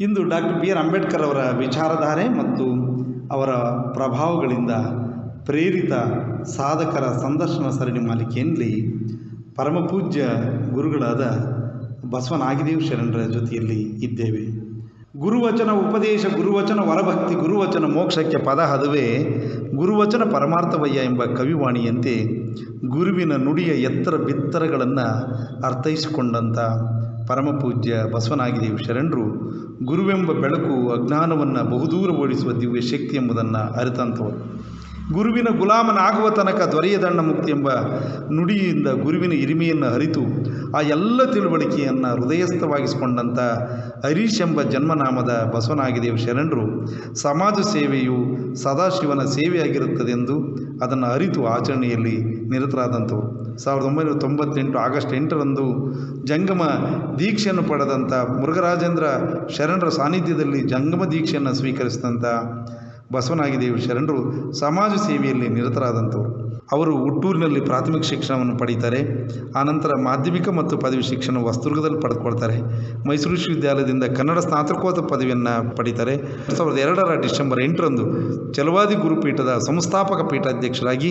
ಇಂದು doctor B R Ambedkar ಅವರ ವಿಚಾರಧಾರೆ ಮತ್ತು ಅವರ ಪ್ರಭಾವಗಳಿಂದ ಪ್ರೇರಿತ ಸಾಧಕರ ಸಂದರ್ಶನ ಸರಣಿ ಮಾಲಿಕೆಯಲ್ಲಿ ಪರಮಪೂಜ್ಯ ಗುರುಗಳಾದ ಬಸವನಾಗಿದೇವ್ ಶರಣರ ಜೊತೆಯಲ್ಲಿ ಇದ್ದೇವೆ. ಗುರುವಚನ ಉಪದೇಶ, ಗುರುವಚನ ವರಭಕ್ತಿ, ಗುರುವಚನ ಮೋಕ್ಷಕ್ಕೆ ಪದ ಹದುವೆ, ಗುರುವಚನ ಪರಮಾರ್ಥವಯ್ಯ ಎಂಬ ಕವಿವಾಣಿಯಂತೆ ಗುರುವಿನ ನುಡಿಯ ಎತ್ತರ ಬಿತ್ತರಗಳನ್ನು ಅರ್ಥೈಸಿಕೊಂಡಂಥ ಪರಮಪೂಜ್ಯ ಬಸವನಾಗಿದೇವಿ ಶರಣರು ಗುರುವೆಂಬ ಬೆಳಕು ಅಜ್ಞಾನವನ್ನು ಬಹುದೂರ ಓಡಿಸುವ ದಿವ್ಯ ಶಕ್ತಿ ಎಂಬುದನ್ನು ಅರಿತಂಥವರು ಗುರುವಿನ ಗುಲಾಮನಾಗುವ ತನಕ ದೊರೆಯದಣ್ಣ ಮುಕ್ತಿ ಎಂಬ ನುಡಿಯಿಂದ ಗುರುವಿನ ಹಿರಿಮೆಯನ್ನು ಅರಿತು ಆ ಎಲ್ಲ ತಿಳುವಳಿಕೆಯನ್ನು ಹೃದಯಸ್ಥವಾಗಿಸಿಕೊಂಡಂಥ ಹರೀಶ್ ಎಂಬ ಜನ್ಮನಾಮದ ಬಸವನಾಗಿದೇವ ಶರಣರು ಸಮಾಜ ಸೇವೆಯು ಸದಾಶಿವನ ಸೇವೆಯಾಗಿರುತ್ತದೆಂದು ಅದನ್ನು ಅರಿತು ಆಚರಣೆಯಲ್ಲಿ ನಿರತರಾದಂಥವರು ಸಾವಿರದ ಒಂಬೈನೂರ ತೊಂಬತ್ತೆಂಟು ಆಗಸ್ಟ್ ಎಂಟರಂದು ಜಂಗಮ ದೀಕ್ಷೆಯನ್ನು ಪಡೆದಂಥ ಮುರುಘರಾಜೇಂದ್ರ ಶರಣರ ಸಾನ್ನಿಧ್ಯದಲ್ಲಿ ಜಂಗಮ ದೀಕ್ಷೆಯನ್ನು ಸ್ವೀಕರಿಸಿದಂಥ ಬಸವನಾಗಿದೇವಿ ಶರಣರು ಸಮಾಜ ಸೇವೆಯಲ್ಲಿ ನಿರತರಾದಂಥವರು ಅವರು ಹುಟ್ಟೂರಿನಲ್ಲಿ ಪ್ರಾಥಮಿಕ ಶಿಕ್ಷಣವನ್ನು ಪಡೀತಾರೆ. ಆನಂತರ ಮಾಧ್ಯಮಿಕ ಮತ್ತು ಪದವಿ ಶಿಕ್ಷಣ ವಸ್ತುರ್ಗದಲ್ಲಿ ಪಡೆದುಕೊಳ್ತಾರೆ. ಮೈಸೂರು ವಿಶ್ವವಿದ್ಯಾಲಯದಿಂದ ಕನ್ನಡ ಸ್ನಾತಕೋತ್ತರ ಪದವಿಯನ್ನು ಪಡೀತಾರೆ. ಎರಡು ಸಾವಿರದ ಎರಡರ ಡಿಸೆಂಬರ್ ಎಂಟರಂದು ಚಲವಾದಿ ಗುರುಪೀಠದ ಸಂಸ್ಥಾಪಕ ಪೀಠಾಧ್ಯಕ್ಷರಾಗಿ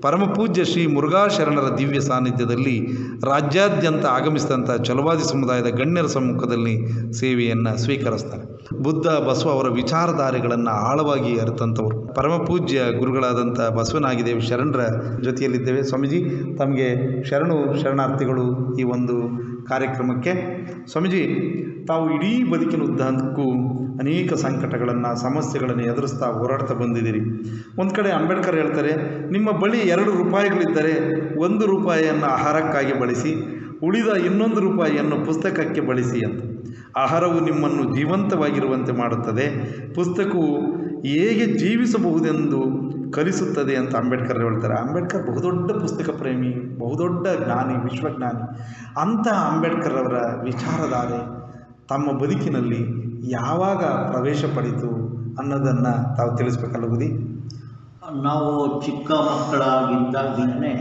ಪರಮಪೂಜ್ಯ ಶ್ರೀ ಮುರುಘಾ ಶರಣರ ದಿವ್ಯ ಸಾನ್ನಿಧ್ಯದಲ್ಲಿ ರಾಜ್ಯಾದ್ಯಂತ ಆಗಮಿಸಿದಂಥ ಚಲವಾದಿ ಸಮುದಾಯದ ಗಣ್ಯರ ಸಮ್ಮುಖದಲ್ಲಿ ಸೇವೆಯನ್ನು ಸ್ವೀಕರಿಸ್ತಾರೆ. ಬುದ್ಧ, ಬಸವ ಅವರ ವಿಚಾರಧಾರೆಗಳನ್ನು ಆಳವಾಗಿ ಅರಿತಂಥವರು ಪರಮಪೂಜ್ಯ ಗುರುಗಳಾದಂಥ ಬಸವನಾಗಿದೇವಿ ಶರಣರ ಜೊತೆಯಲ್ಲಿದ್ದೇವೆ. ಸ್ವಾಮೀಜಿ, ತಮಗೆ ಶರಣು, ಶರಣಾರ್ಥಿಗಳು ಈ ಒಂದು ಕಾರ್ಯಕ್ರಮಕ್ಕೆ. ಸ್ವಾಮೀಜಿ, ತಾವು ಇಡೀ ಬದುಕಿನ ಉದ್ದಕ್ಕೂ ಅನೇಕ ಸಂಕಟಗಳನ್ನು, ಸಮಸ್ಯೆಗಳನ್ನು ಎದುರಿಸ್ತಾ ಹೋರಾಡ್ತಾ ಬಂದಿದ್ದೀರಿ. ಒಂದು ಕಡೆ ಅಂಬೇಡ್ಕರ್ ಹೇಳ್ತಾರೆ, ನಿಮ್ಮ ಬಳಿ ಎರಡು ರೂಪಾಯಿಗಳಿದ್ದರೆ ಒಂದು ರೂಪಾಯಿಯನ್ನು ಆಹಾರಕ್ಕಾಗಿ ಬಳಸಿ, ಉಳಿದ ಇನ್ನೊಂದು ರೂಪಾಯಿಯನ್ನು ಪುಸ್ತಕಕ್ಕೆ ಬಳಸಿ ಅಂತ. ಆಹಾರವು ನಿಮ್ಮನ್ನು ಜೀವಂತವಾಗಿರುವಂತೆ ಮಾಡುತ್ತದೆ. ಪುಸ್ತಕವು ಹೇಗೆ ಜೀವಿಸಬಹುದೆಂದು ಕಲಿಸುತ್ತದೆ ಅಂತ ಅಂಬೇಡ್ಕರ್ ಹೇಳ್ತಾರೆ. ಅಂಬೇಡ್ಕರ್ ಬಹುದೊಡ್ಡ ಪುಸ್ತಕ ಪ್ರೇಮಿ, ಬಹುದೊಡ್ಡ ಜ್ಞಾನಿ, ವಿಶ್ವಜ್ಞಾನಿ. ಅಂತಹ ಅಂಬೇಡ್ಕರ್ ಅವರ ವಿಚಾರಧಾರೆ ತಮ್ಮ ಬದುಕಿನಲ್ಲಿ ಯಾವಾಗ ಪ್ರವೇಶ ಪಡೀತು ಅನ್ನೋದನ್ನು ತಾವು ತಿಳಿಸ್ಬೇಕಲ್ಲ ಬುದಿ ನಾವು ಚಿಕ್ಕ ಮಕ್ಕಳಾಗಿದ್ದಾಗಲೇ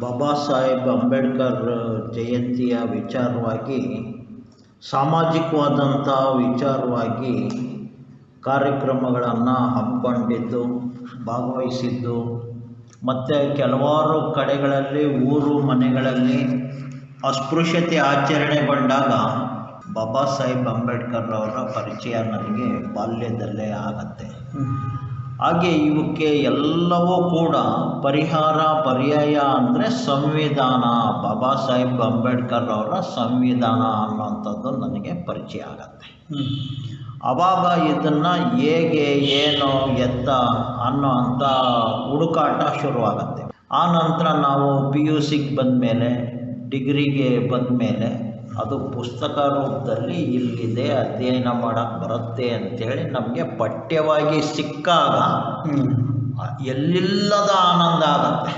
ಬಾಬಾ ಸಾಹೇಬ್ ಅಂಬೇಡ್ಕರ್ ಜಯಂತಿಯ ವಿಚಾರವಾಗಿ, ಸಾಮಾಜಿಕವಾದಂಥ ವಿಚಾರವಾಗಿ ಕಾರ್ಯಕ್ರಮಗಳನ್ನು ಹಮ್ಮಿಕೊಂಡಿದ್ದು, ಭಾಗವಹಿಸಿದ್ದು. ಮತ್ತು ಕೆಲವಾರು ಕಡೆಗಳಲ್ಲಿ, ಊರು ಮನೆಗಳಲ್ಲಿ ಅಸ್ಪೃಶ್ಯತೆ ಆಚರಣೆಗೊಂಡಾಗ ಬಾಬಾ ಸಾಹೇಬ್ ಅಂಬೇಡ್ಕರ್ ಅವರ ಪರಿಚಯ ನನಗೆ ಬಾಲ್ಯದಲ್ಲೇ ಆಗತ್ತೆ. ಹಾಗೆ ಇವಕ್ಕೆ ಎಲ್ಲವೂ ಕೂಡ ಪರಿಹಾರ, ಪರ್ಯಾಯ ಅಂದರೆ ಸಂವಿಧಾನ. ಬಾಬಾ ಸಾಹೇಬ್ ಅಂಬೇಡ್ಕರ್ ಅವರ ಸಂವಿಧಾನ ಅನ್ನೋಂಥದ್ದು ನನಗೆ ಪರಿಚಯ ಆಗತ್ತೆ. ಆವಾಗ ಇದನ್ನು ಹೇಗೆ ಏನು ಎತ್ತ ಅನ್ನೋ ಅಂತ ಹುಡುಕಾಟ ಶುರುವಾಗತ್ತೆ. ಆ ನಂತರ ನಾವು ಪಿ ಯು ಸಿಗೆ ಬಂದಮೇಲೆ ಡಿಗ್ರಿಗೆ ಬಂದಮೇಲೆ ಅದು ಪುಸ್ತಕ ರೂಪದಲ್ಲಿ ಇಲ್ಲಿದೆ ಅಧ್ಯಯನ ಮಾಡೋಕ್ಕೆ ಬರುತ್ತೆ ಅಂಥೇಳಿ ನಮಗೆ ಪಠ್ಯವಾಗಿ ಸಿಕ್ಕಾಗ ಎಲ್ಲಿಲ್ಲದ ಆನಂದ ಆಗತ್ತೆ.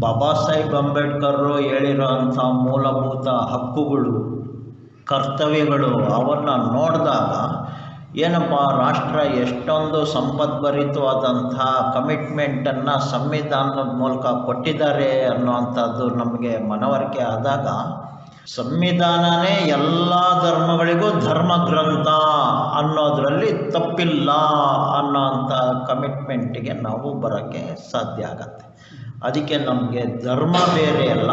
ಬಾಬಾ ಸಾಹೇಬ್ ಅಂಬೇಡ್ಕರ್ರು ಹೇಳಿರೋ ಅಂಥ ಮೂಲಭೂತ ಹಕ್ಕುಗಳು ಕರ್ತವ್ಯಗಳು ಅವನ್ನು ನೋಡಿದಾಗ ಏನಪ್ಪ, ರಾಷ್ಟ್ರ ಎಷ್ಟೊಂದು ಸಂಪದ್ಭರಿತವಾದಂಥ ಕಮಿಟ್ಮೆಂಟನ್ನು ಸಂವಿಧಾನದ ಮೂಲಕ ಕೊಟ್ಟಿದ್ದಾರೆ ಅನ್ನುವಂಥದ್ದು ನಮಗೆ ಮನವರಿಕೆ ಆದಾಗ, ಸಂವಿಧಾನನೇ ಎಲ್ಲ ಧರ್ಮಗಳಿಗೂ ಧರ್ಮ ಗ್ರಂಥ ಅನ್ನೋದರಲ್ಲಿ ತಪ್ಪಿಲ್ಲ ಅನ್ನೋಂಥ ಕಮಿಟ್ಮೆಂಟಿಗೆ ನಾವು ಬರೋಕ್ಕೆ ಸಾಧ್ಯ ಆಗತ್ತೆ. ಅದಕ್ಕೆ ನಮಗೆ ಧರ್ಮ ಬೇರೆ ಅಲ್ಲ,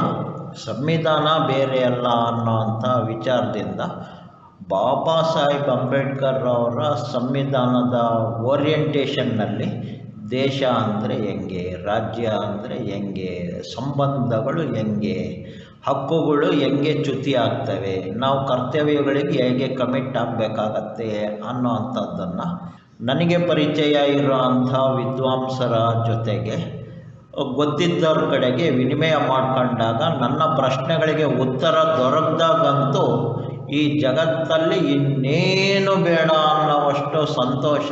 ಸಂವಿಧಾನ ಬೇರೆ ಅಲ್ಲ ಅನ್ನೋಂಥ ವಿಚಾರದಿಂದ ಬಾಬಾ ಸಾಹೇಬ್ ಅಂಬೇಡ್ಕರ್ ಅವರ ಸಂವಿಧಾನದ ಓರಿಯೆಂಟೇಷನ್ನಲ್ಲಿ ದೇಶ ಅಂದರೆ ಹೆಂಗೆ, ರಾಜ್ಯ ಅಂದರೆ ಹೆಂಗೆ, ಸಂಬಂಧಗಳು ಹೆಂಗೆ, ಹಕ್ಕುಗಳು ಹೆಂಗೆ ಚ್ಯುತಿ ಆಗ್ತವೆ, ನಾವು ಕರ್ತವ್ಯಗಳಿಗೆ ಹೇಗೆ ಕಮಿಟ್ ಆಗಬೇಕಾಗತ್ತೆ ಅನ್ನೋ ಅಂಥದ್ದನ್ನು ನನಗೆ ಪರಿಚಯ ಇರೋವಂಥ ವಿದ್ವಾಂಸರ ಜೊತೆಗೆ ಗೊತ್ತಿದ್ದವ್ರ ಕಡೆಗೆ ವಿನಿಮಯ ಮಾಡ್ಕೊಂಡಾಗ ನನ್ನ ಪ್ರಶ್ನೆಗಳಿಗೆ ಉತ್ತರ ದೊರಕದಾಗಂತೂ ಈ ಜಗತ್ತಲ್ಲಿ ಇನ್ನೇನು ಬೇಡ ಅನ್ನೋವಷ್ಟು ಸಂತೋಷ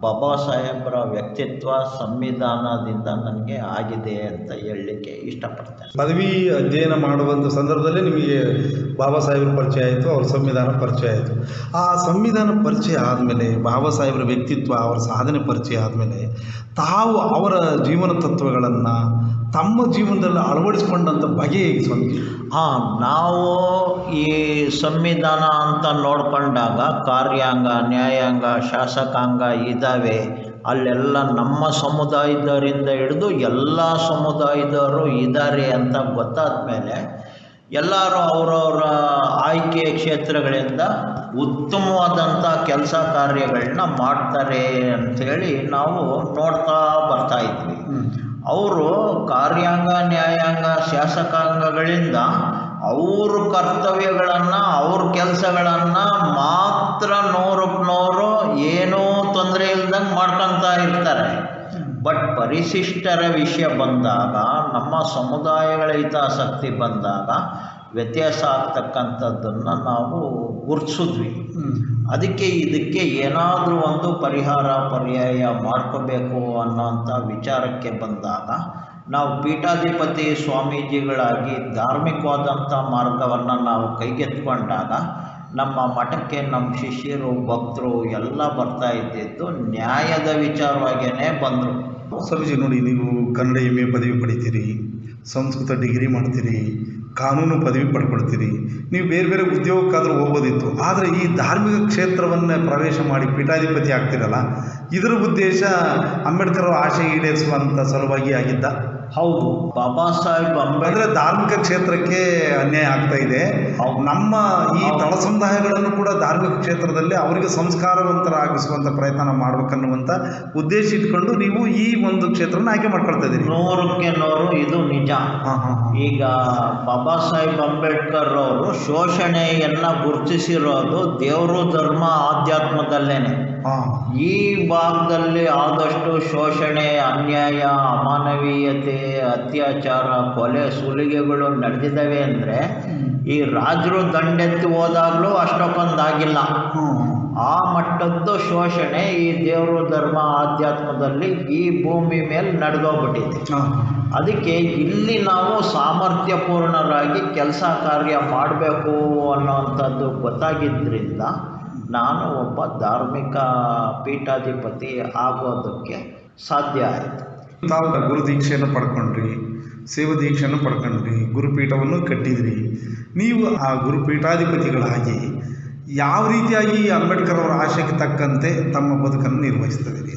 ಬಾಬಾ ಸಾಹೇಬ್ರ ವ್ಯಕ್ತಿತ್ವ ಸಂವಿಧಾನದಿಂದ ನನಗೆ ಆಗಿದೆ ಅಂತ ಹೇಳಲಿಕ್ಕೆ ಇಷ್ಟಪಡ್ತೇನೆ. ಪದವಿ ಅಧ್ಯಯನ ಮಾಡುವಂಥ ಸಂದರ್ಭದಲ್ಲಿ ನಿಮಗೆ ಬಾಬಾ ಸಾಹೇಬ್ರ ಪರಿಚಯ ಆಯಿತು, ಅವ್ರ ಸಂವಿಧಾನ ಪರಿಚಯ ಆಯಿತು. ಆ ಸಂವಿಧಾನ ಪರಿಚಯ ಆದಮೇಲೆ, ಬಾಬಾ ಸಾಹೇಬ್ರ ವ್ಯಕ್ತಿತ್ವ, ಅವರ ಸಾಧನೆ ಪರಿಚಯ ಆದಮೇಲೆ ತಾವು ಅವರ ಜೀವನ ತತ್ವಗಳನ್ನು ತಮ್ಮ ಜೀವನದಲ್ಲಿ ಅಳವಡಿಸ್ಕೊಂಡಂಥ ಬಗೆ ಹೇಗೆ ಸ್ವಾಮಿ ಹಾಂ ನಾವು ಈ ಸಂವಿಧಾನ ಅಂತ ನೋಡ್ಕೊಂಡಾಗ ಕಾರ್ಯಾಂಗ ನ್ಯಾಯಾಂಗ ಶಾಸಕಾಂಗ ಇದ್ದಾವೆ ಅಲ್ಲೆಲ್ಲ ನಮ್ಮ ಸಮುದಾಯದವರಿಂದ ಹಿಡಿದು ಎಲ್ಲ ಸಮುದಾಯದವರು ಇದ್ದಾರೆ ಅಂತ ಗೊತ್ತಾದ ಮೇಲೆ ಎಲ್ಲರೂ ಅವರವರ ಆಯ್ಕೆ ಕ್ಷೇತ್ರಗಳಿಂದ ಉತ್ತಮವಾದಂಥ ಕೆಲಸ ಕಾರ್ಯಗಳನ್ನ ಮಾಡ್ತಾರೆ ಅಂಥೇಳಿ ನಾವು ನೋಡ್ತಾ ಬರ್ತಾ ಇದ್ವಿ. ಅವರು ಕಾರ್ಯಾಂಗ, ನ್ಯಾಯಾಂಗ, ಶಾಸಕಾಂಗಗಳಿಂದ ಅವ್ರ ಕರ್ತವ್ಯಗಳನ್ನು, ಅವ್ರ ಕೆಲಸಗಳನ್ನು ಮಾತ್ರ ನೂರಕ್ಕೆ ನೂರು ಏನೂ ತೊಂದರೆ ಇಲ್ದಂಗೆ ಮಾಡ್ಕೊತಾ ಇರ್ತಾರೆ. ಬಟ್ ಪರಿಶಿಷ್ಟರ ವಿಷಯ ಬಂದಾಗ, ನಮ್ಮ ಸಮುದಾಯಗಳ ಹಿತಾಸಕ್ತಿ ಬಂದಾಗ ವ್ಯತ್ಯಾಸ ಆಗ್ತಕ್ಕಂಥದ್ದನ್ನು ನಾವು ಗುರುತಿಸಿದ್ವಿ. ಅದಕ್ಕೆ ಇದಕ್ಕೆ ಏನಾದರೂ ಒಂದು ಪರಿಹಾರ ಪರ್ಯಾಯ ಮಾಡ್ಕೋಬೇಕು ಅನ್ನೋಂಥ ವಿಚಾರಕ್ಕೆ ಬಂದಾಗ ನಾವು ಪೀಠಾಧಿಪತಿ ಸ್ವಾಮೀಜಿಗಳಾಗಿ ಧಾರ್ಮಿಕವಾದಂಥ ಮಾರ್ಗವನ್ನು ನಾವು ಕೈಗೆತ್ಕೊಂಡಾಗ ನಮ್ಮ ಮಠಕ್ಕೆ ನಮ್ಮ ಶಿಷ್ಯರು ಭಕ್ತರು ಎಲ್ಲ ಬರ್ತಾ ಇದ್ದಿದ್ದು ನ್ಯಾಯದ ವಿಚಾರವಾಗಿಯೇ ಬಂದರು. ಸ್ವಾಮೀಜಿ ನೋಡಿ ನೀವು ಕನ್ನಡ ಎಂ ಎ ಪದವಿ ಪಡಿತೀರಿ ಸಂಸ್ಕೃತ ಡಿಗ್ರಿ ಮಾಡ್ತೀರಿ ಕಾನೂನು ಪದವಿ ಪಡ್ಕೊಳ್ತೀರಿ. ನೀವು ಬೇರೆ ಬೇರೆ ಉದ್ಯೋಗಕ್ಕಾದರೂ ಹೋಗೋದಿತ್ತು ಆದರೆ ಈ ಧಾರ್ಮಿಕ ಕ್ಷೇತ್ರವನ್ನು ಪ್ರವೇಶ ಮಾಡಿ ಪೀಠಾಧಿಪತಿ ಆಗ್ತಿರಲ್ಲ? ಇದರ ಉದ್ದೇಶ ಅಂಬೇಡ್ಕರ್ ಅವರ ಆಶೆ ಈಡೇರಿಸುವಂಥ ಸಲುವಾಗಿ ಆಗಿದ್ದ ಹೌದು. ಬಾಬಾ ಸಾಹೇಬ್ ಅಂಬೇಡ್ಕರ್ ಧಾರ್ಮಿಕ ಕ್ಷೇತ್ರಕ್ಕೆ ಅನ್ಯಾಯ ಆಗ್ತಾ ಇದೆ. ನಮ್ಮ ಈ ತಳ ಸಮುದಾಯಗಳನ್ನು ಕೂಡ ಧಾರ್ಮಿಕ ಕ್ಷೇತ್ರದಲ್ಲಿ ಅವರಿಗೆ ಸಂಸ್ಕಾರವಂತರಾಗಿಸುವಂತ ಪ್ರಯತ್ನ ಮಾಡ್ಬೇಕನ್ನುವಂತ ಉದ್ದೇಶ ಇಟ್ಕೊಂಡು ನೀವು ಈ ಒಂದು ಕ್ಷೇತ್ರನ ಆಯ್ಕೆ ಮಾಡ್ಕೊಳ್ತಾ ಇದ್ದೀರಿ. ನೂರಕ್ಕೆ ನೂರು ಇದು ನಿಜ. ಈಗ ಬಾಬಾ ಸಾಹೇಬ್ ಅಂಬೇಡ್ಕರ್ ಅವರು ಶೋಷಣೆಯನ್ನು ಗುರುತಿಸಿರೋದು ದೇವರು ಧರ್ಮ ಆಧ್ಯಾತ್ಮದಲ್ಲೇನೆ. ಈ ಭಾಗದಲ್ಲಿ ಆದಷ್ಟು ಶೋಷಣೆ, ಅನ್ಯಾಯ, ಅಮಾನವೀಯತೆ, ಅತ್ಯಾಚಾರ, ಕೊಲೆ, ಸುಲಿಗೆಗಳು ನಡೆದಿದ್ದಾವೆ ಅಂದರೆ ಈ ರಾಜರು ದಂಡೆತ್ತಿ ಹೋದಾಗಲೂ ಅಷ್ಟಕ್ಕೊಂದಾಗಿಲ್ಲ ಆ ಮಟ್ಟದ್ದು ಶೋಷಣೆ ಈ ದೇವರು ಧರ್ಮ ಆಧ್ಯಾತ್ಮದಲ್ಲಿ ಈ ಭೂಮಿ ಮೇಲೆ ನಡೆದೋಗ್ಬಿಟ್ಟಿದೆ. ಅದಕ್ಕೆ ಇಲ್ಲಿ ನಾವು ಸಾಮರ್ಥ್ಯಪೂರ್ಣರಾಗಿ ಕೆಲಸ ಕಾರ್ಯ ಮಾಡಬೇಕು ಅನ್ನೋವಂಥದ್ದು ಗೊತ್ತಾಗಿದ್ದರಿಂದ ನಾನು ಒಬ್ಬ ಧಾರ್ಮಿಕ ಪೀಠಾಧಿಪತಿ ಆಗೋದಕ್ಕೆ ಸಾಧ್ಯ ಆಯಿತು. ತಾವು ಗುರು ದೀಕ್ಷೆಯನ್ನು ಪಡ್ಕೊಂಡ್ರಿ ಸೇವ ದೀಕ್ಷೆಯನ್ನು ಪಡ್ಕೊಂಡ್ರಿ ಗುರುಪೀಠವನ್ನು ಕಟ್ಟಿದ್ರಿ. ನೀವು ಆ ಗುರುಪೀಠಾಧಿಪತಿಗಳಾಗಿ ಯಾವ ರೀತಿಯಾಗಿ ಅಂಬೇಡ್ಕರ್ ಅವರ ಆಶಯಕ್ಕೆ ತಕ್ಕಂತೆ ತಮ್ಮ ಬದುಕನ್ನು ನಿರ್ವಹಿಸ್ತಿದ್ದೀರಿ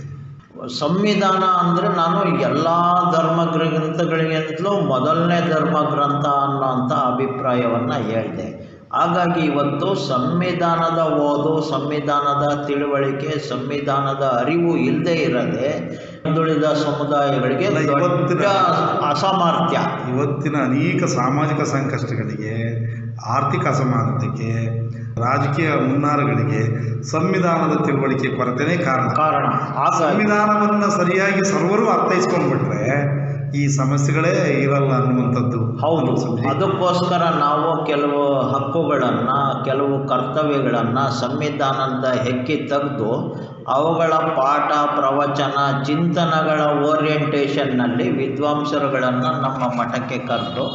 ಸಂವಿಧಾನ ಅಂದರೆ ನಾನು ಎಲ್ಲ ಧರ್ಮ ಗ್ರಂಥಗಳಿಗಿಂತಲೂ ಮೊದಲನೇ ಧರ್ಮ ಗ್ರಂಥ ಅನ್ನೋಂಥ ಅಭಿಪ್ರಾಯವನ್ನು ಹೇಳಿದೆ. ಹಾಗಾಗಿ ಇವತ್ತು ಸಂವಿಧಾನದ ಓದು ಸಂವಿಧಾನದ ತಿಳುವಳಿಕೆ ಸಂವಿಧಾನದ ಅರಿವು ಇಲ್ಲದೆ ಇರದೆ ಹಿಂದುಳಿದ ಸಮುದಾಯಗಳಿಗೆ ಅಸಾಮರ್ಥ್ಯ. ಇವತ್ತಿನ ಅನೇಕ ಸಾಮಾಜಿಕ ಸಂಕಷ್ಟಗಳಿಗೆ ಆರ್ಥಿಕ ಅಸಮಾನತೆಗೆ ರಾಜಕೀಯ ಮುನ್ನಾರಗಳಿಗೆ ಸಂವಿಧಾನದ ತಿಳುವಳಿಕೆ ಕೊರತೆನೇ ಕಾರಣ. ಕಾರಣ. ಆ ಸಂವಿಧಾನವನ್ನು ಸರಿಯಾಗಿ ಸರ್ವರು ಅರ್ಥೈಸ್ಕೊಂಡ್ಬಿಟ್ರೆ ಈ ಸಮಸ್ಯೆಗಳೇ ಇರಲ್ಲ ಅನ್ನುವಂಥದ್ದು. ಹೌದು. ಅದಕ್ಕೋಸ್ಕರ ನಾವು ಕೆಲವು ಹಕ್ಕುಗಳನ್ನು ಕೆಲವು ಕರ್ತವ್ಯಗಳನ್ನು ಸಂವಿಧಾನದ ಹೆಕ್ಕಿ ತೆಗೆದು ಅವುಗಳ ಪಾಠ ಪ್ರವಚನ ಚಿಂತನಗಳ ಓರಿಯೆಂಟೇಷನ್ನಲ್ಲಿ ವಿದ್ವಾಂಸರುಗಳನ್ನು ನಮ್ಮ ಮಠಕ್ಕೆ ಕರೆದು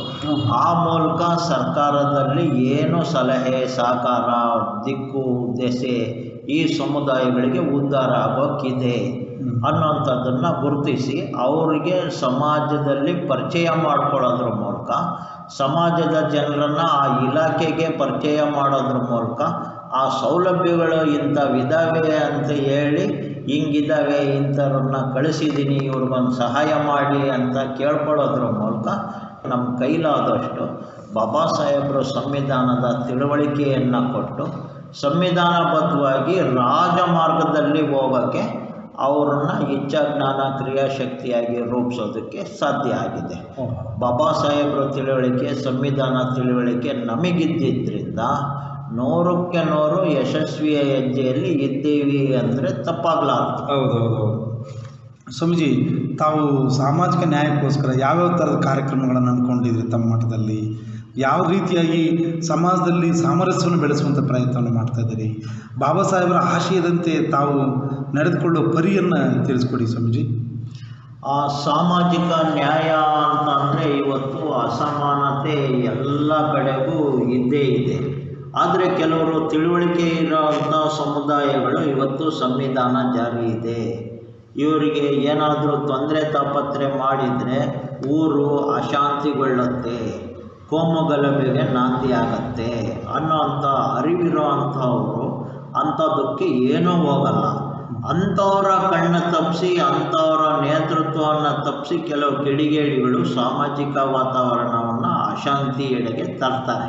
ಆ ಮೂಲಕ ಸರ್ಕಾರದಲ್ಲಿ ಏನು ಸಲಹೆ ಸಹಕಾರ ದಿಕ್ಕು ದೆಸೆ ಈ ಸಮುದಾಯಗಳಿಗೆ ಉದ್ಧಾರ ಆಗೋಕ್ಕಿದೆ ಅನ್ನೋಂಥದ್ದನ್ನು ಗುರುತಿಸಿ ಅವರಿಗೆ ಸಮಾಜದಲ್ಲಿ ಪರಿಚಯ ಮಾಡ್ಕೊಳ್ಳೋದ್ರ ಮೂಲಕ ಸಮಾಜದ ಜನರನ್ನು ಆ ಇಲಾಖೆಗೆ ಪರಿಚಯ ಮಾಡೋದ್ರ ಮೂಲಕ ಆ ಸೌಲಭ್ಯಗಳು ಇಂಥವಿದ್ದಾವೆ ಅಂತ ಹೇಳಿ ಹಿಂಗಿದ್ದಾವೆ ಇಂಥವ್ರನ್ನ ಕಳಿಸಿದ್ದೀನಿ ಇವ್ರಿಗೊಂದು ಸಹಾಯ ಮಾಡಿ ಅಂತ ಕೇಳ್ಕೊಳ್ಳೋದ್ರ ಮೂಲಕ ನಮ್ಮ ಕೈಲಾದಷ್ಟು ಬಾಬಾ ಸಾಹೇಬರು ಸಂವಿಧಾನದ ತಿಳುವಳಿಕೆಯನ್ನು ಕೊಟ್ಟು ಸಂವಿಧಾನಬದ್ಧವಾಗಿ ರಾಜಮಾರ್ಗದಲ್ಲಿ ಹೋಗೋಕ್ಕೆ ಅವರನ್ನು ಇಚ್ಛಾಜ್ಞಾನ ಕ್ರಿಯಾಶಕ್ತಿಯಾಗಿ ರೂಪಿಸೋದಕ್ಕೆ ಸಾಧ್ಯ ಆಗಿದೆ. ಬಾಬಾ ಸಾಹೇಬ್ರ ತಿಳುವಳಿಕೆ ಸಂವಿಧಾನ ತಿಳುವಳಿಕೆ ನಮಗಿದ್ದಿದ್ದರಿಂದ ನೂರಕ್ಕೆ ನೂರು ಯಶಸ್ವಿಯ ಹೆಜ್ಜೆಯಲ್ಲಿ ಇದ್ದೀವಿ ಅಂದರೆ ತಪ್ಪಾಗಲಾರ್ದು. ಹೌದು ಹೌದು ಹೌದು ಸ್ವಾಮೀಜಿ ತಾವು ಸಾಮಾಜಿಕ ನ್ಯಾಯಕ್ಕೋಸ್ಕರ ಯಾವ್ಯಾವ ಥರದ ಕಾರ್ಯಕ್ರಮಗಳನ್ನು ಅಂದ್ಕೊಂಡಿದ್ರಿ ತಮ್ಮ ಮಠದಲ್ಲಿ? ಯಾವ ರೀತಿಯಾಗಿ ಸಮಾಜದಲ್ಲಿ ಸಾಮರಸ್ಯವನ್ನು ಬೆಳೆಸುವಂಥ ಪ್ರಯತ್ನವನ್ನು ಮಾಡ್ತಾ ಇದ್ದೀರಿ? ಬಾಬಾ ಸಾಹೇಬರ ಆಶಯದಂತೆ ತಾವು ನಡೆದುಕೊಳ್ಳೋ ಪರಿಯನ್ನು ತಿಳಿಸ್ಕೊಡಿ ಸ್ವಾಮೀಜಿ. ಆ ಸಾಮಾಜಿಕ ನ್ಯಾಯ ಅಂತ ಅಂದರೆ ಇವತ್ತು ಅಸಮಾನತೆ ಎಲ್ಲ ಕಡೆಗೂ ಇದ್ದೇ ಇದೆ. ಆದರೆ ಕೆಲವರು ತಿಳುವಳಿಕೆ ಇರೋಂಥ ಸಮುದಾಯಗಳು ಇವತ್ತು ಸಂವಿಧಾನ ಜಾರಿ ಇದೆ. ಇವರಿಗೆ ಏನಾದರೂ ತೊಂದರೆ ತಾಪತ್ರೆ ಮಾಡಿದರೆ ಊರು ಅಶಾಂತಿಗೊಳ್ಳುತ್ತೆ. ಕೋಮುಗಲಭೆಗೆ ನಾಂದಿ ಆಗತ್ತೆ ಅನ್ನೋಂಥ ಅರಿವಿರೋ ಅಂಥವರು ಅಂಥದ್ದಕ್ಕೆ ಏನೂ ಹೋಗಲ್ಲ. ಅಂಥವರ ಕಣ್ಣ ತಪ್ಪಿಸಿ ಅಂಥವರ ನೇತೃತ್ವವನ್ನು ತಪ್ಪಿಸಿ ಕೆಲವು ಕಿಡಿಗೇಡಿಗಳು ಸಾಮಾಜಿಕ ವಾತಾವರಣವನ್ನು ಅಶಾಂತಿ ಎಡೆಗೆ ತರ್ತಾರೆ.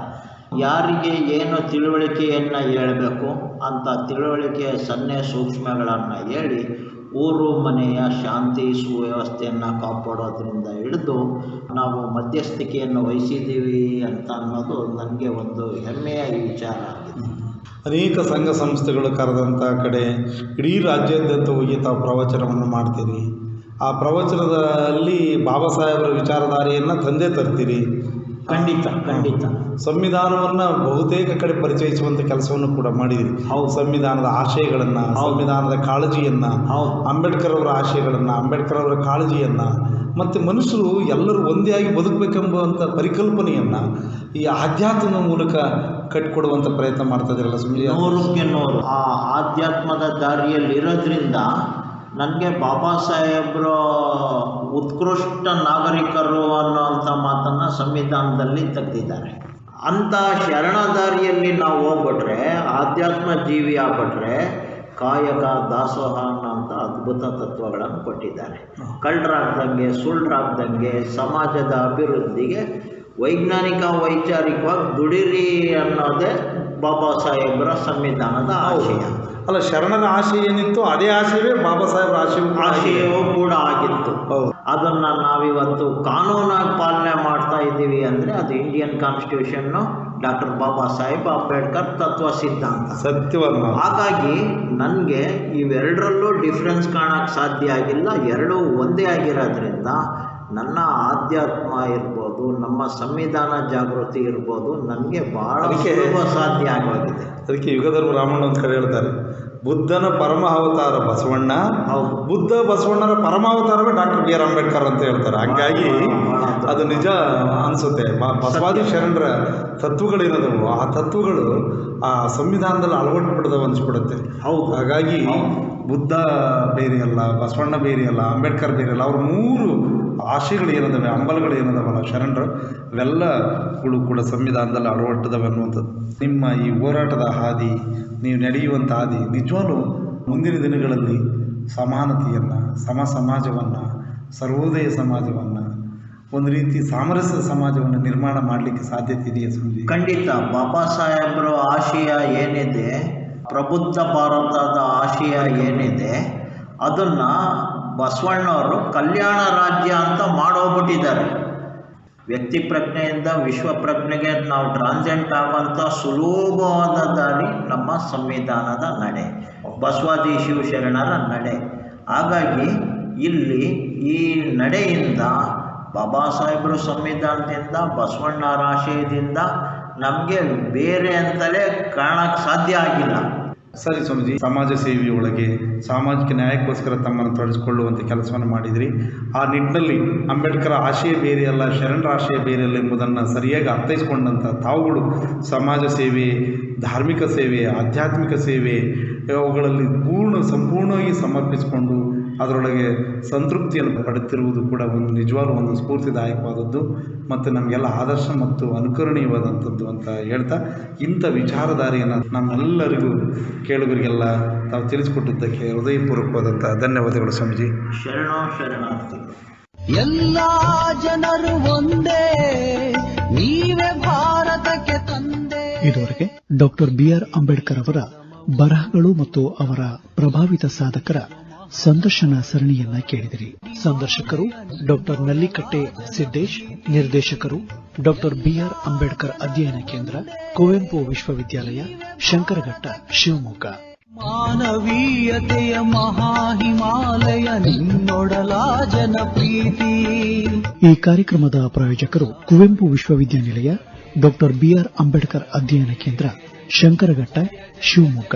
ಯಾರಿಗೆ ಏನು ತಿಳುವಳಿಕೆಯನ್ನು ಹೇಳಬೇಕು ಅಂಥ ತಿಳುವಳಿಕೆಯ ಸನ್ನೆ ಸೂಕ್ಷ್ಮಗಳನ್ನು ಹೇಳಿ ಊರು ಮನೆಯ ಶಾಂತಿ ಸುವ್ಯವಸ್ಥೆಯನ್ನು ಕಾಪಾಡೋದ್ರಿಂದ ಹಿಡಿದು ನಾವು ಮಧ್ಯಸ್ಥಿಕೆಯನ್ನು ವಹಿಸಿದ್ದೀವಿ ಅಂತ ಅನ್ನೋದು ನನಗೆ ಒಂದು ಹೆಮ್ಮೆಯ ವಿಚಾರ ಆಗಿದೆ. ಅನೇಕ ಸಂಘ ಸಂಸ್ಥೆಗಳು ಕರೆದಂಥ ಕಡೆ ಇಡೀ ರಾಜ್ಯಾದ್ಯಂತ ಹೋಗಿ ತಾವು ಪ್ರವಚನವನ್ನು ಮಾಡ್ತೀರಿ. ಆ ಪ್ರವಚನದಲ್ಲಿ ಬಾಬಾ ಸಾಹೇಬರ ವಿಚಾರಧಾರೆಯನ್ನು ತಂದೆ ತರ್ತೀರಿ. ಖಂಡಿತ ಖಂಡಿತ ಸಂವಿಧಾನವನ್ನು ಬಹುತೇಕ ಕಡೆ ಪರಿಚಯಿಸುವಂಥ ಕೆಲಸವನ್ನು ಕೂಡ ಮಾಡಿದಿರಿ ಹೌದು. ಸಂವಿಧಾನದ ಆಶಯಗಳನ್ನು. ಸಂವಿಧಾನದ ಕಾಳಜಿಯನ್ನು ಹೌದು. ಅಂಬೇಡ್ಕರ್ ಅವರ ಆಶಯಗಳನ್ನು ಅಂಬೇಡ್ಕರ್ ಅವರ ಕಾಳಜಿಯನ್ನು ಮತ್ತು ಮನುಷ್ಯರು ಎಲ್ಲರೂ ಒಂದೇ ಆಗಿ ಬದುಕಬೇಕೆಂಬುವಂಥ ಪರಿಕಲ್ಪನೆಯನ್ನು ಈ ಆಧ್ಯಾತ್ಮದ ಮೂಲಕ ಕಟ್ಟಿಕೊಡುವಂಥ ಪ್ರಯತ್ನ ಮಾಡ್ತಾ ಇದ್ರಲ್ಲ ಸುಮ್ಮನೆ ನೂರಕ್ಕೆ ನೂರು ಆ ಆಧ್ಯಾತ್ಮದ ದಾರಿಯಲ್ಲಿ ಇರೋದ್ರಿಂದ ನನಗೆ ಬಾಬಾ ಸಾಹೇಬ್ರ ಉತ್ಕೃಷ್ಟ ನಾಗರಿಕರು ಅನ್ನೋವಂಥ ಮಾತನ್ನು ಸಂವಿಧಾನದಲ್ಲಿ ತೆಗೆದಿದ್ದಾರೆ. ಅಂಥ ಶರಣದಾರಿಯಲ್ಲಿ ನಾವು ಹೋಗ್ಬಿಟ್ರೆ, ಆಧ್ಯಾತ್ಮ ಜೀವಿ ಆಗ್ಬಿಟ್ರೆ, ಕಾಯಕ, ದಾಸೋಹ ಅನ್ನೋಂಥ ಅದ್ಭುತ ತತ್ವಗಳನ್ನು ಕೊಟ್ಟಿದ್ದಾರೆ. ಕಳ್ಳರಾಗ್ದಂಗೆ, ಸುಳ್ಳರಾಗ್ದಂಗೆ, ಸಮಾಜದ ಅಭಿವೃದ್ಧಿಗೆ, ವೈಜ್ಞಾನಿಕ, ವೈಚಾರಿಕವಾಗಿ ದುಡಿರಿ ಅನ್ನೋದೇ ಬಾಬಾ ಸಾಹೇಬರ ಸಂವಿಧಾನದ ಆಶಯ. ಅಲ್ಲ ಶರಣರ ಆಶಯ ಏನಿತ್ತು ಅದೇ ಆಶಯವೇ ಬಾಬಾ ಸಾಹೇಬರ ಆಶಯ. ಆಶಯವೂ ಕೂಡ ಆಗಿತ್ತು. ಅದನ್ನು ನಾವಿವತ್ತು ಕಾನೂನಾಗಿ ಪಾಲನೆ ಮಾಡ್ತಾ ಇದ್ದೀವಿ ಅಂದರೆ ಅದು Indian constitution doctor Baba Saheb Ambedkar ತತ್ವ ಸಿದ್ಧಾಂತ. ಸತ್ಯವಲ್ಲ ಹಾಗಾಗಿ ನನಗೆ ಇವೆರಡರಲ್ಲೂ ಡಿಫ್ರೆನ್ಸ್ ಕಾಣಕ್ಕೆ ಸಾಧ್ಯ ಆಗಿಲ್ಲ. ಎರಡೂ ಒಂದೇ ಆಗಿರೋದ್ರಿಂದ ನನ್ನ ಆಧ್ಯಾತ್ಮ ಇರ್ಬೋದು ನಮ್ಮ ಸಂವಿಧಾನ ಜಾಗೃತಿ ಇರ್ಬೋದು ನಮಗೆ ಸುಲಭ ಸಾಧ್ಯ ಆಗೋಗಿದೆ. ಅದಕ್ಕೆ ಯುಗಧರ್ಮ ರಾಮಣ್ಣ ಅಂತ ಕಡೆ ಹೇಳ್ತಾರೆ. ಬುದ್ಧನ ಪರಮ ಅವತಾರ ಬಸವಣ್ಣ ಹೌದು. ಬುದ್ಧ ಬಸವಣ್ಣರ ಪರಮಾವತಾರವೇ ಡಾಕ್ಟರ್ ಬಿ ಆರ್ ಅಂಬೇಡ್ಕರ್ ಅಂತ ಹೇಳ್ತಾರೆ. ಹಂಗಾಗಿ ಅದು ನಿಜ ಅನಿಸುತ್ತೆ. ಬಸವಾದಿ ಶರಣರ ತತ್ವಗಳೇನದವು ಆ ತತ್ವಗಳು ಆ ಸಂವಿಧಾನದಲ್ಲಿ ಅಳವಟ್ಟುಬಿಡದವು ಅನಿಸ್ಬಿಡುತ್ತೆ. ಹೌದು. ಹಾಗಾಗಿ ಬುದ್ಧ ಬೇರೆಯಲ್ಲ ಬಸವಣ್ಣ ಬೇರೆಯಲ್ಲ ಅಂಬೇಡ್ಕರ್ ಬೇರೆಯಲ್ಲ ಅವ್ರ ಮೂರು ಆಶಯಗಳು ಏನದವೆ ಅಂಬಲಗಳು ಏನದವಲ್ಲ ಶರಣರು ಅವೆಲ್ಲಗಳು ಕೂಡ ಸಂವಿಧಾನದಲ್ಲಿ ಅಳವಟ್ಟದವೆ ಅನ್ನುವಂಥದ್ದು. ನಿಮ್ಮ ಈ ಹೋರಾಟದ ಹಾದಿ, ನೀವು ನಡೆಯುವಂಥ ಹಾದಿ, ನಿಜವಾಗ್ಲೂ ಮುಂದಿನ ದಿನಗಳಲ್ಲಿ ಸಮಾನತೆಯನ್ನು ಸಮ ಸಮಾಜವನ್ನು ಸರ್ವೋದಯ ಸಮಾಜವನ್ನು, ಒಂದು ರೀತಿ ಸಾಮರಸ್ಯ ಸಮಾಜವನ್ನು ನಿರ್ಮಾಣ ಮಾಡಲಿಕ್ಕೆ ಸಾಧ್ಯತೆ ಇದೆಯಾ ಸುಂಜಿ ಖಂಡಿತ. ಬಾಬಾ ಸಾಹೇಬರ ಆಶಯ ಏನಿದೆ, ಪ್ರಬುದ್ಧ ಭಾರತದ ಆಶಯ ಏನಿದೆ, ಅದನ್ನು ಬಸವಣ್ಣವರು ಕಲ್ಯಾಣ ರಾಜ್ಯ ಅಂತ ಮಾಡೋಗ್ಬಿಟ್ಟಿದ್ದಾರೆ. ವ್ಯಕ್ತಿ ಪ್ರಜ್ಞೆಯಿಂದ ವಿಶ್ವ ಪ್ರಜ್ಞೆಗೆ ನಾವು ಟ್ರಾನ್ಸೆಂಟ್ ಆಗುವಂಥ ಸುಲಭವಾದ ದಾರಿ ನಮ್ಮ ಸಂವಿಧಾನದ ನಡೆ. ಬಸವಾದಿ ಶಿವಶರಣರ ನಡೆ. ಹಾಗಾಗಿ ಇಲ್ಲಿ ಈ ನಡೆಯಿಂದ ಬಾಬಾ ಸಾಹೇಬರು ಸಂವಿಧಾನದಿಂದ, ಬಸವಣ್ಣರ ಆಶಯದಿಂದ ನಮಗೆ ಬೇರೆ ಅಂತಲೇ ಕಾಣಕ್ಕೆ ಸಾಧ್ಯ ಆಗಿಲ್ಲ. ಸರಿ ಸ್ವಾಮೀಜಿ, ಸಮಾಜ ಸೇವೆಯೊಳಗೆ ಸಾಮಾಜಿಕ ನ್ಯಾಯಕ್ಕೋಸ್ಕರ ತಮ್ಮನ್ನು ತೊಡಗಿಸಿಕೊಳ್ಳುವಂಥ ಕೆಲಸವನ್ನು ಮಾಡಿದಿರಿ. ಆ ನಿಟ್ಟಿನಲ್ಲಿ ಅಂಬೇಡ್ಕರ್ ಆಶಯ ಬೇರೆ ಅಲ್ಲ, ಶರಣರ ಆಶಯ ಬೇರೆ ಅಲ್ಲ ಎಂಬುದನ್ನು ಸರಿಯಾಗಿ ಅರ್ಥೈಸಿಕೊಂಡಂಥ ತಾವುಗಳು ಸಮಾಜ ಸೇವೆ, ಧಾರ್ಮಿಕ ಸೇವೆ, ಆಧ್ಯಾತ್ಮಿಕ ಸೇವೆ, ಅವುಗಳಲ್ಲಿ ಪೂರ್ಣ, ಸಂಪೂರ್ಣವಾಗಿ ಸಮರ್ಪಿಸಿಕೊಂಡು ಅದರೊಳಗೆ ಸಂತೃಪ್ತಿಯನ್ನು ಪಡೆತಿರುವುದು ಕೂಡ ಒಂದು ನಿಜವಾದ ಒಂದು ಸ್ಫೂರ್ತಿದಾಯಕವಾದದ್ದು ಮತ್ತು ನಮಗೆಲ್ಲ ಆದರ್ಶ ಮತ್ತು ಅನುಕರಣೀಯವಾದಂಥದ್ದು ಅಂತ ಹೇಳ್ತಾ ಇಂಥ ವಿಚಾರಧಾರೆಯನ್ನು ನಮ್ಮೆಲ್ಲರಿಗೂ ಕೇಳುಗರಿಗೆಲ್ಲ ತಾವು ತಿಳಿಸಿಕೊಟ್ಟಿದ್ದಕ್ಕೆ ಹೃದಯಪೂರ್ವಕವಾದಂಥ ಧನ್ಯವಾದಗಳು ಸ್ವಾಮೀಜಿ. ಶರಣೋ ಶರಣಾರ್ಥಿ ಎಲ್ಲ ಜನರು ಒಂದೇ ನೀವೇ ಭಾರತಕ್ಕೆ ತಂದೆ. ಇದುವರೆಗೆ ಡಾಕ್ಟರ್ ಬಿಆರ್ ಅಂಬೇಡ್ಕರ್ ಅವರ ಬರಹಗಳು ಮತ್ತು ಅವರ ಪ್ರಭಾವಿತ ಸಾಧಕರ ಸಂದರ್ಶನ ಸರಣಿಯನ್ನ ಕೇಳಿದಿರಿ. ಸಂದರ್ಶಕರು ಡಾಕ್ಟರ್ ನಲ್ಲಿಕಟ್ಟೆ ಸಿದ್ದೇಶ್ ನಿರ್ದೇಶಕರು ಡಾಕ್ಟರ್ ಬಿಆರ್ ಅಂಬೇಡ್ಕರ್ ಅಧ್ಯಯನ ಕೇಂದ್ರ ಕುವೆಂಪು ವಿಶ್ವವಿದ್ಯಾಲಯ ಶಂಕರಘಟ್ಟ ಶಿವಮೊಗ್ಗ. ಮಾನವೀಯತೆಯ ಮಹಾಹಿಮಾಲಯ ನಿನ್ನೊಡಲ ಜನಪ್ರೀತಿ. ಈ ಕಾರ್ಯಕ್ರಮದ ಪ್ರಾಯೋಜಕರು ಕುವೆಂಪು ವಿಶ್ವವಿದ್ಯಾನಿಲಯ ಡಾಕ್ಟರ್ ಬಿಆರ್ ಅಂಬೇಡ್ಕರ್ ಅಧ್ಯಯನ ಕೇಂದ್ರ ಶಂಕರಘಟ್ಟ ಶಿವಮೊಗ್ಗ.